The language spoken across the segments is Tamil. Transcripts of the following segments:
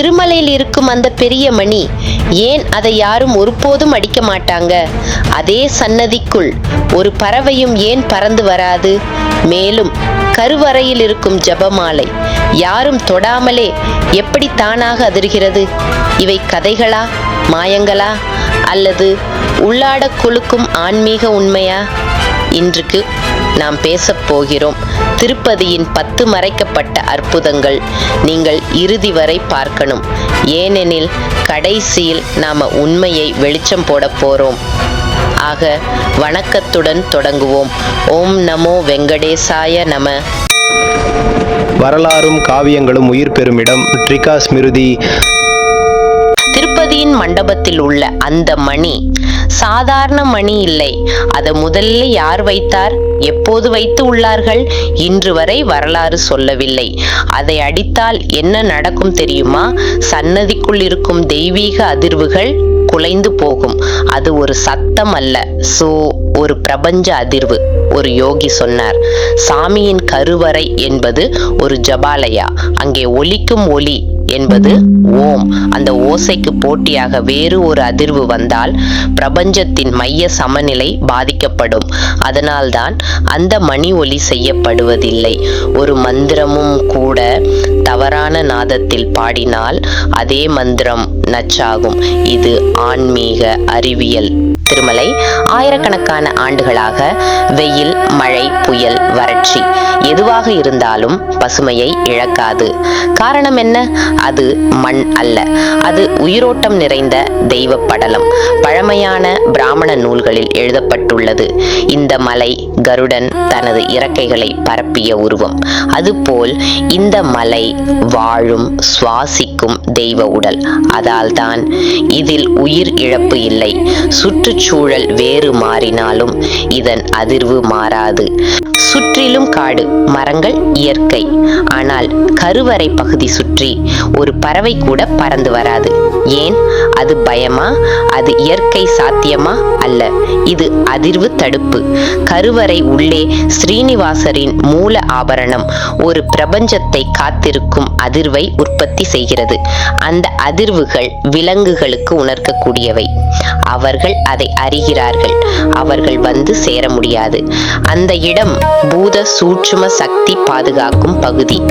திருமலையில் இருக்கும் அந்த பெரிய மணி. ஏன் அதை யாரும் ஒருபோதும் அடிக்க மாட்டாங்க? அதே சன்னதிக்குள் ஒரு பறவையும் ஏன் பறந்து வராது? மேலும் கருவறையில் இருக்கும் ஜபமாலை யாரும் தொடாமலே எப்படி தானாக அதிர்கிறது? இவை கதைகளா? மாயங்களா? அல்லது உள்ளாட கொழுக்கும் ஆன்மீக உண்மையா? இன்றுக்கு நாம் பேசப் போகிறோம். திருப்பதியின் பத்து மறைக்கப்பட்ட அற்புதங்கள் நீங்கள் இறுதி வரை பார்க்கணும். ஏனெனில் கடைசியில் நாம உண்மையை வெளிச்சம் போட போறோம். ஆக வணக்கத்துடன் தொடங்குவோம். ஓம் நமோ வெங்கடேசாய நம. வரலாறும் காவியங்களும் உயிர் பெறுமிடம் ட்ரிகா ஸ்மிருதி. திருப்பதியின் மண்டபத்தில் உள்ள அந்த மணி சாதாரண மணி இல்லை. அதை முதல்ல யார் வைத்தார்? எப்போது வைத்து உள்ளார்கள்? இன்று வரை வரலாறு சொல்லவில்லை. அதை அடித்தால் என்ன நடக்கும் தெரியுமா? சன்னதிக்குள் இருக்கும் தெய்வீக அதிர்வுகள் குலைந்து போகும். அது ஒரு சத்தம் அல்ல. சோ ஒரு பிரபஞ்ச அதிர்வு ஒரு யோகி சொன்னார். சாமியின் கருவறை என்பது ஒரு ஜபாலயா. அங்கே ஒலிக்கும் ஒலி என்பது ஓம். அந்த ஓசைக்கு போட்டியாக வேறு ஒரு அதிர்வு வந்தால் பிரபஞ்சத்தின் மைய சமநிலை பாதிக்கப்படும். அதனால்தான் அந்த மணி ஒலி செய்யப்படுவதில்லை. ஒரு மந்திரமும் கூட தவறான நாதத்தில் பாடினால் அதே மந்திரம் நச்சாகும். இது ஆன்மீக அறிவியல். திருமலை ஆயிரக்கணக்கான ஆண்டுகளாக வெயில் மழை புயல் வறட்சி எதுவாக இருந்தாலும் பசுமையை இழக்காது. காரணம் என்ன? அது மண் அல்ல. அது உயிரோட்டம் நிறைந்த தெய்வ பாடலம். பழமையான பிராமண நூல்களில் எழுதப்பட்டுள்ளது. இந்த மலை கருடன் தனது இறக்கைகளை பரப்பிய உருவம். அதுபோல் இந்த மலை வாழும் சுவாசிக்கும் தெய்வ உடல். அதால்தான் இதில் உயிர் இழப்பு இல்லை. சுற்றுச்சூழல் வேறு மாறினாலும் இதன் அதிர்வு மாறாது. சுற்றிலும் காடு மரங்கள் இயற்கை. ஆனால் கருவறை பகுதி சுற்றி ஒரு பறவை கூட பறந்து வராது. ஏன்? அது பயமா? அது இயற்கை சாத்தியமா அல்ல? இது அதிர்வு தடுப்பு. கருவறை உள்ளே ஸ்ரீனிவாசரின் மூல ஆபரணம் ஒரு பிரபஞ்சத்தை காத்திருக்கும் அதிர்வை உற்பத்தி செய்கிறது. அந்த அதிர்வுகள் விலங்குகளுக்கு உணர்க்கக்கூடியவை. அவர்கள் அதை அறிகிறார்கள். அவர்கள் வந்து சேர முடியாது. அந்த இடம் பூத சூட்சும சக்தி பாதுகாக்கும் பகுதி.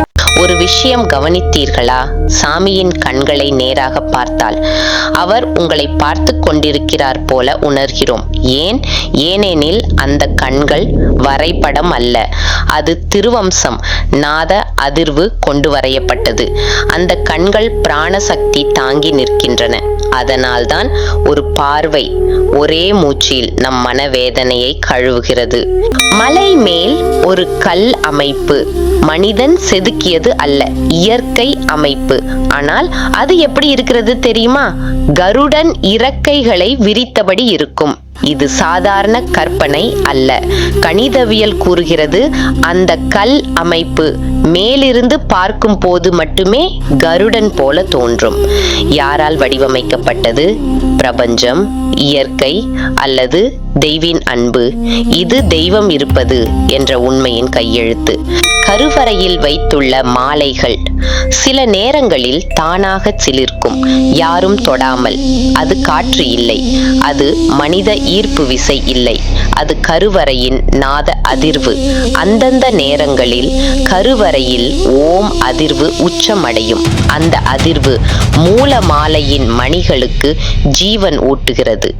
ஒரு விஷயம் கவனித்தீர்களா? சாமியின் கண்களை நேராக பார்த்தால் அவர் உங்களை பார்த்து கொண்டிருக்கிறார் போல உணர்கிறோம். ஏன்? ஏனெனில் அந்த கண்கள் வரைபடம் அல்ல. அது திருவம்சம் நாத அதிர்வு கொண்டு வரையப்பட்டது. அந்த கண்கள் பிராணசக்தி தாங்கி நிற்கின்றன. அதனால்தான் ஒரு பார்வை ஒரே மூச்சில் நம் மனவேதனையை கழுவுகிறது. மலை மேல் ஒரு கல் அமைப்பு மனிதன் செதுக்கியது அல்ல இயற்கை அமைப்பு. ஆனால் அது எப்படி இருக்கிறது தெரியுமா? கருடன் இறக்கைகளை விரித்தபடி இருக்கும். இது சாதாரண கற்பனை அல்ல. கணிதவியல் கூறுகிறது அந்த கல் அமைப்பு மேலிருந்து பார்க்கும் போது மட்டுமே கருடன் போல தோன்றும். யாரால் வடிவமைக்கப்பட்டது? பிரபஞ்சம் இயற்கை அல்லது தெய்வின் அன்பு இது தெய்வம் இருப்பது என்ற உண்மையின் கையெழுத்து. கருவறையில் வைத்துள்ள மாலைகள் சில நேரங்களில் தானாக சிலிர்க்கும் யாரும் தொடாமல். அது காற்று இல்லை அது மனித ஈர்ப்பு விசை இல்லை. அது கருவறையின் நாத அதிர்வு. அந்தந்த நேரங்களில் கருவறையில் ஓம் அதிர்வு உச்சமடையும். அந்த அதிர்வு மூல மாலையின் மணிகளுக்கு ஜீவன் ஊட்டுகிறது.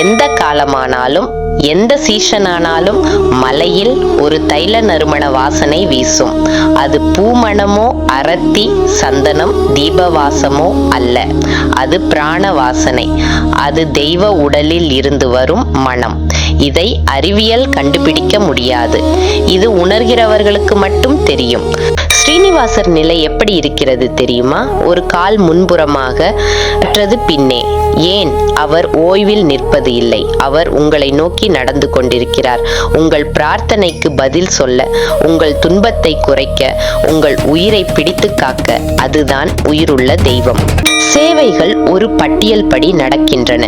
எந்த காலமானாலும் எந்த சீசனானாலும் மலையில் ஒரு தைல நறுமண வாசனை வீசும். அது பூமணமோ அரத்தி சந்தனம் தீபவாசமோ அல்ல. அது பிராண வாசனை அது தெய்வ உடலில் இருந்து வரும் மனம். இதை அறிவியல் கண்டுபிடிக்க முடியாது. இது உணர்கிறவர்களுக்கு மட்டும் தெரியும். ஸ்ரீனிவாசர் நிலை எப்படி இருக்கிறது தெரியுமா? ஒரு கால் முன்புறமாக மற்றது பின்னே. ஏன்? அவர் ஓய்வில் நிற்பது இல்லை. அவர் உங்களை நோக்கி நடந்து கொண்டிருக்கிறார். உங்கள் பிரார்த்தனைக்கு பதில் சொல்ல உங்கள் துன்பத்தை குறைக்க உங்கள் உயிரை பிடித்து காக்க அதுதான் உயிருள்ள தெய்வம். சேவைகள் ஒரு பட்டியல் படி நடக்கின்றன.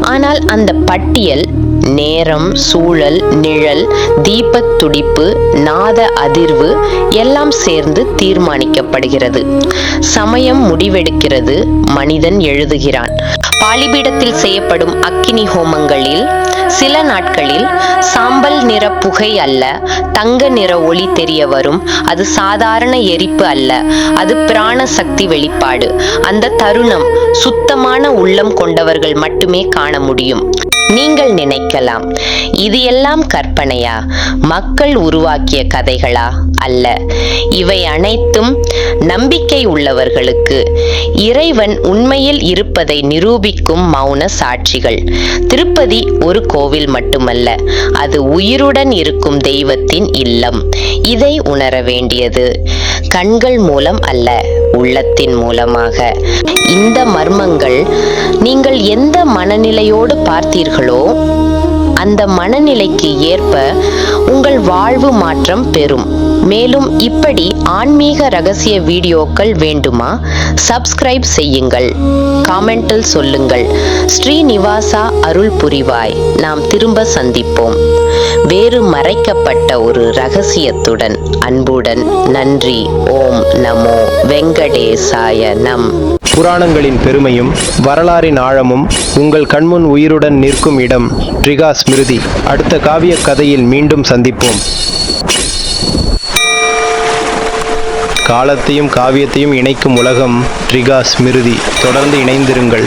ஆனால் அந்த பட்டியல் நேரம் சூழல் நிழல் தீபத் துடிப்பு நாத அதிர்வு எல்லாம் சேர்ந்து தீர்மானிக்கப்படுகிறது. சமயம் முடிவெடுக்கிறது மனிதன் எழுதுகிறான். பாலிபீடத்தில் செய்யப்படும் அக்கினி ஹோமங்களில் சில நாட்களில் சாம்பல் நிற புகை அல்ல தங்க நிற ஒளி தெரிய வரும். அது சாதாரண எரிப்பு அல்ல அது பிராண சக்தி வெளிப்பாடு. அந்த தருணம் சுத்தமான உள்ளம் கொண்டவர்கள் மட்டுமே காண முடியும். நீங்கள் நினைக்கலாம் இது எல்லாம் கற்பனையா? மக்கள் உருவாக்கிய கதைகளா? அல்ல இவை அனைத்தும் நம்பிக்கை உள்ளவர்களுக்கு இறைவன் உண்மையில் இருப்பதை நிரூபி நிரூபிக்கும் மௌன சாட்சிகள். திருப்பதி ஒரு கோவில் மட்டுமல்ல அது உயிருடன் இருக்கும் தெய்வத்தின் இல்லம். இதை உணர வேண்டியது கண்கள் மூலம் அல்ல உள்ளத்தின் மூலமாக. இந்த மர்மங்கள் நீங்கள் எந்த மனநிலையோடு பார்த்தீர்களோ அந்த மனநிலைக்கு ஏற்ப உங்கள் வாழ்வு மாற்றம் பெறும். மேலும் இப்படி ஆன்மீக ரகசிய வீடியோக்கள் வேண்டுமா? சப்ஸ்கிரைப் செய்யுங்கள். காமெண்டில் சொல்லுங்கள். ஸ்ரீநிவாசா அருள் புரிவாய் நாம் திரும்ப சந்திப்போம். வேறு மறைக்கப்பட்ட ஒரு ரகசியத்துடன் அன்புடன் நன்றி. ஓம் நமோ வெங்கடேசாய நம். புராணங்களின் பெருமையும் வரலாறின் ஆழமும் உங்கள் கண்முன் உயிருடன் நிற்கும் இடம் ரிகா ஸ்மிருதி. அடுத்த காவிய கதையில் மீண்டும் சந்திப்போம். காலத்தையும் காவியத்தையும் இணைக்கும் உலகம் ட்ரிகா ஸ்மிருதி. தொடர்ந்து இணைந்திருங்கள்.